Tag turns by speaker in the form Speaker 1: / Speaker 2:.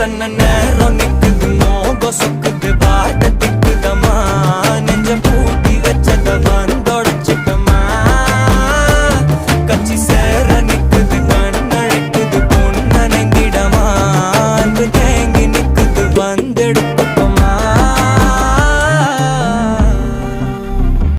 Speaker 1: தன்ன நேரம்